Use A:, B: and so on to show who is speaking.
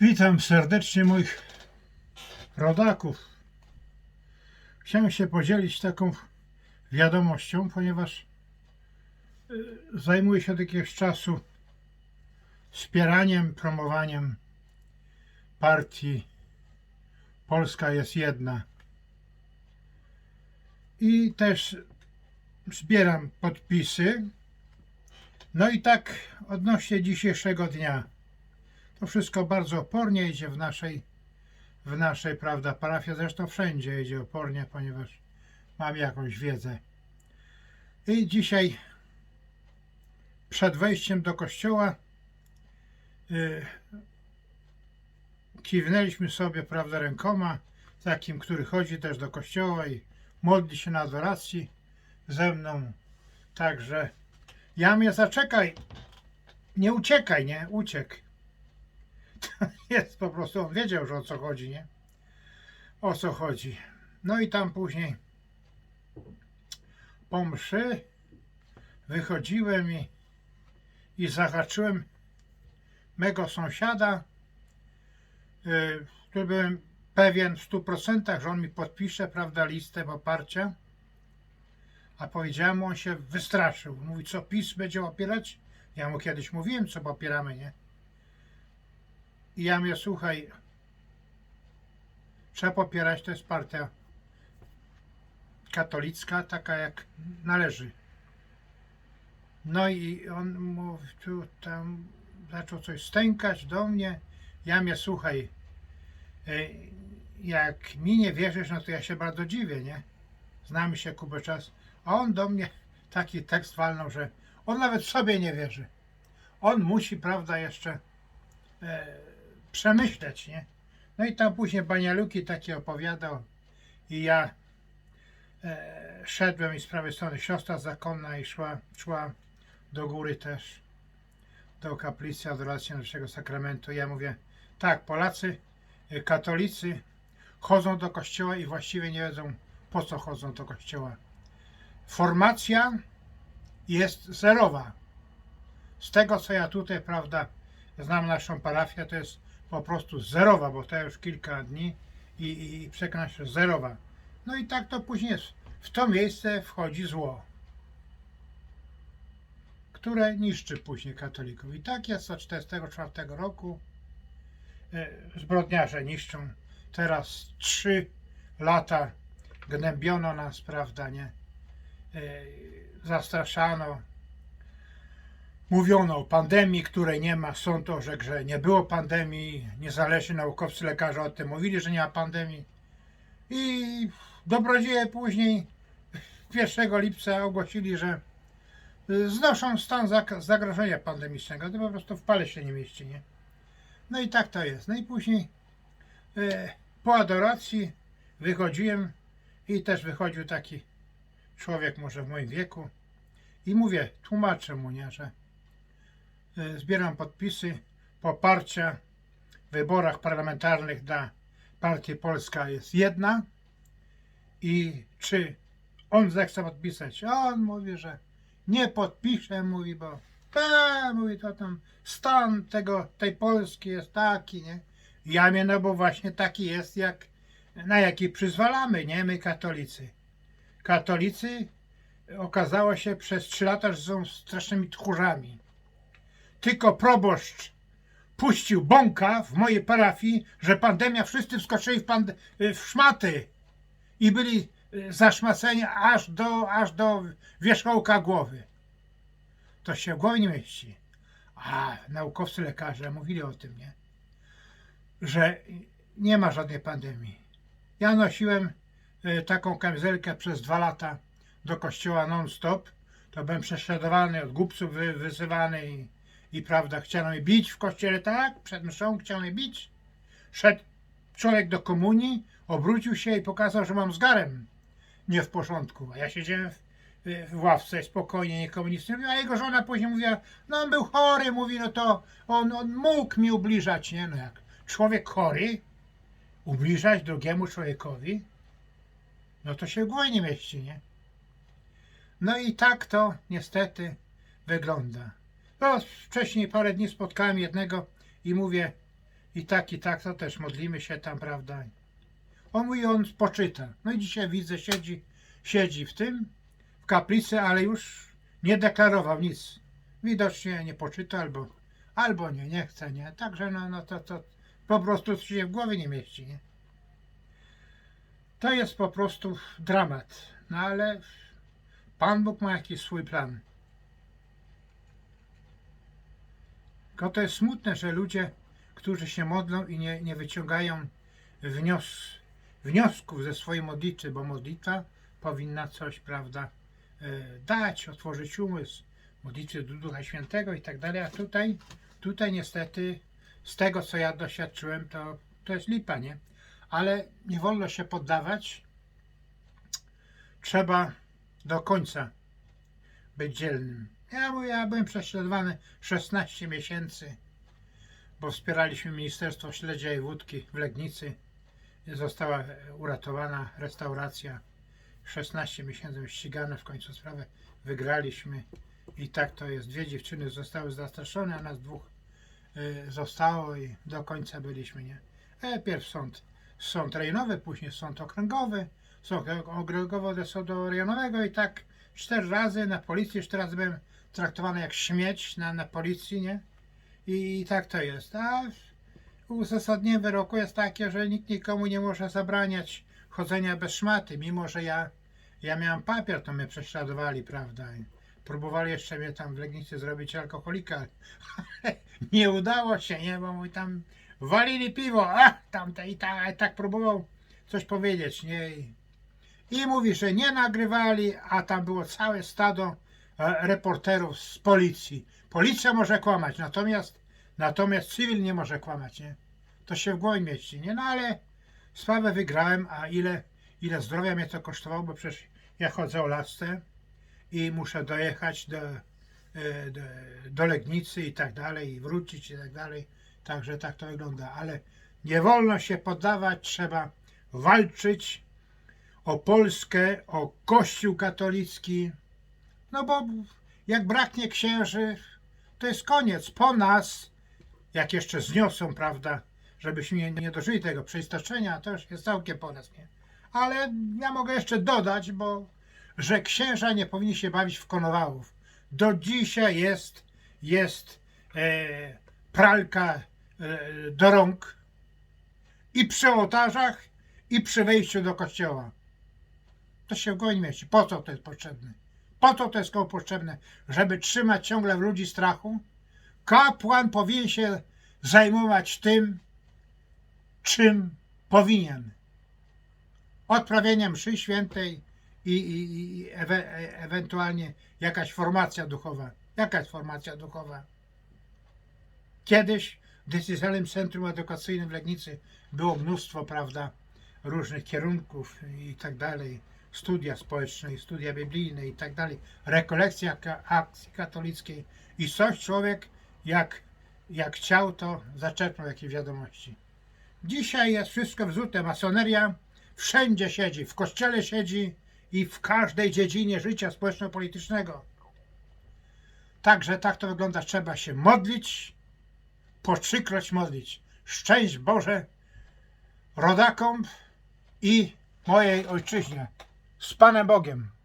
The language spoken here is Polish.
A: Witam serdecznie moich rodaków. Chciałem się podzielić taką wiadomością, ponieważ y, zajmuję się od jakiegoś czasu wspieraniem, promowaniem partii Polska jest jedna. I też zbieram podpisy. No i tak odnośnie dzisiejszego dnia. Wszystko bardzo opornie idzie w naszej, w naszej, prawda, parafii, zresztą wszędzie idzie opornie, ponieważ mam jakąś wiedzę. I dzisiaj przed wejściem do kościoła y, kiwnęliśmy sobie, prawda, rękoma, takim, który chodzi też do kościoła i modli się na adoracji ze mną. Także ja mnie zaczekaj, nie uciekaj, nie, Jest po prostu, on wiedział, że o co chodzi, nie? O co chodzi. No i tam później po mszy wychodziłem i, i zahaczyłem mego sąsiada, yy, który byłem pewien w 100%, że on mi podpisze, prawda, listę poparcia. A powiedziałem mu, on się wystraszył. Mówi, co PiS będzie opierać? Ja mu kiedyś mówiłem, co popieramy, nie? I ja mówię, słuchaj, trzeba popierać, to jest partia katolicka, taka jak należy. No i on mówi, tu tam zaczął coś stękać do mnie. Ja mnie, słuchaj, e, jak mi nie wierzysz, no to ja się bardzo dziwię, nie? Znamy się kubę czas. A on do mnie taki tekst walnął, że on nawet sobie nie wierzy. On musi, prawda, jeszcze e, przemyśleć, nie? No i tam później Banialuki takie opowiadał i ja e, szedłem i z prawej strony siostra zakonna i szła, szła do góry też do kaplicy adoracji Najwyższego Sakramentu. Ja mówię, tak, Polacy, e, katolicy chodzą do kościoła i właściwie nie wiedzą po co chodzą do kościoła. Formacja jest zerowa. Z tego co ja tutaj, prawda, znam naszą parafię, to jest po prostu zerowa, bo to już kilka dni i, i, i się, zerowa. No i tak to później jest. W to miejsce wchodzi zło, które niszczy później katolików. I tak jest od 1944 roku. E, Zbrodniarze niszczą. Teraz trzy lata gnębiono nas, prawda, nie? E, Zastraszano, Mówiono o pandemii, której nie ma. Sąd orzekł, że nie było pandemii. Niezależni naukowcy, lekarze o tym mówili, że nie ma pandemii. I dobrodzieje później 1 lipca ogłosili, że y, znoszą stan zagrożenia pandemicznego. To po prostu w pale się nie mieści, nie? No i tak to jest. No i później e, po adoracji wychodziłem i też wychodził taki człowiek może w moim wieku i mówię, tłumaczę mu, nie, że zbieram podpisy poparcia w wyborach parlamentarnych dla partii Polska jest jedna i czy on zechce podpisać. A on mówi, że nie podpisze, mówi, bo ta, mówi, to tam stan tego, tej Polski jest taki, nie? Ja mnie, no bo właśnie taki jest, jak, na jaki przyzwalamy, nie? My katolicy. Katolicy okazało się przez trzy lata, że są strasznymi tchórzami. Tylko proboszcz puścił bąka w mojej parafii, że pandemia, wszyscy wskoczyli w, pand- w szmaty i byli y, zaszmaceni aż do, aż do wierzchołka głowy. To się w głowie nie mieści. A naukowcy, lekarze mówili o tym, nie? Że nie ma żadnej pandemii. Ja nosiłem y, taką kamizelkę przez dwa lata do kościoła non-stop, to byłem prześladowany, od głupców wy, wyzywany i, prawda, chciano mnie bić w kościele, tak, przed mszą chciano mnie bić. Szedł człowiek do komunii, obrócił się i pokazał, że mam zgarem nie w porządku. A ja siedziałem w, w ławce spokojnie, nikomu nic nie mówił, a jego żona później mówiła, no on był chory, mówi, no to on, on mógł mi ubliżać, nie, no jak człowiek chory ubliżać drugiemu człowiekowi, no to się w głowie nie mieści, nie? No i tak to niestety wygląda. No, wcześniej parę dni spotkałem jednego i mówię, i tak, i tak, to też modlimy się tam, prawda? On mówi, on poczyta. No i dzisiaj widzę, siedzi, siedzi w tym, w kaplicy, ale już nie deklarował nic. Widocznie nie poczyta albo, albo nie, nie chce, nie? Także no, no to, to po prostu się w głowie nie mieści, nie? To jest po prostu dramat. No ale Pan Bóg ma jakiś swój plan. Tylko to jest smutne, że ludzie, którzy się modlą i nie, nie wyciągają wnios, wniosków ze swojej modlitwy, bo modlitwa powinna coś, prawda, e, dać, otworzyć umysł, modlitwy do Ducha Świętego i tak dalej, a tutaj, tutaj niestety z tego, co ja doświadczyłem, to, to jest lipa, nie? Ale nie wolno się poddawać. Trzeba do końca być dzielnym. Ja, ja byłem prześladowany 16 miesięcy, bo wspieraliśmy Ministerstwo Śledzia i Wódki w Legnicy. Została uratowana restauracja. 16 miesięcy ścigane, w końcu sprawę wygraliśmy. I tak to jest. Dwie dziewczyny zostały zastraszone, a nas dwóch y, zostało i do końca byliśmy, nie? E, pierw sąd, sąd rejonowy, później sąd okręgowy, sąd okręgowy do rejonowego i tak cztery razy na policji, cztery razy byłem traktowany jak śmieć na, na policji, nie? I, I tak to jest. A uzasadnienie wyroku jest takie, że nikt nikomu nie może zabraniać chodzenia bez szmaty, mimo że ja, ja miałem papier, to mnie prześladowali, prawda? Próbowali jeszcze mnie tam w Legnicy zrobić alkoholika, ale nie udało się, nie? Bo mój tam walili piwo, a tamte i tak, i tak próbował coś powiedzieć, nie? I, i mówi, że nie nagrywali, a tam było całe stado reporterów z policji. Policja może kłamać, natomiast, natomiast cywil nie może kłamać, nie? To się w głowie mieści, nie? No ale sprawę wygrałem, a ile, ile zdrowia mnie to kosztowało, bo przecież ja chodzę o lasce i muszę dojechać do, e, do, do Legnicy i tak dalej, i wrócić i tak dalej. Także tak to wygląda, ale nie wolno się poddawać, trzeba walczyć o Polskę, o Kościół katolicki. No bo jak braknie księży, to jest koniec. Po nas, jak jeszcze zniosą, prawda, żebyśmy nie, dożyli tego przeistoczenia, to już jest całkiem po nas, nie? Ale ja mogę jeszcze dodać, bo że księża nie powinni się bawić w konowałów. Do dzisiaj jest, jest e, pralka e, do rąk i przy ołtarzach, i przy wejściu do kościoła. To się w głowie nie mieści. Po co to jest potrzebne? Po co to jest komu potrzebne? Żeby trzymać ciągle w ludzi strachu? Kapłan powinien się zajmować tym, czym powinien. Odprawieniem mszy świętej i, i, i ewe, e- ewentualnie jakaś formacja duchowa. Jakaś formacja duchowa. Kiedyś w decyzjalnym centrum edukacyjnym w Legnicy było mnóstwo, prawda, różnych kierunków i tak dalej. Studia społeczne, studia biblijne i tak dalej. Rekolekcja akcji katolickiej. I coś człowiek, jak, jak chciał, to zaczerpnął jakieś wiadomości. Dzisiaj jest wszystko wzute. Masoneria wszędzie siedzi. W kościele siedzi i w każdej dziedzinie życia społeczno-politycznego. Także tak to wygląda. Trzeba się modlić, po trzykroć modlić. Szczęść Boże rodakom i mojej ojczyźnie. Z Panem Bogiem.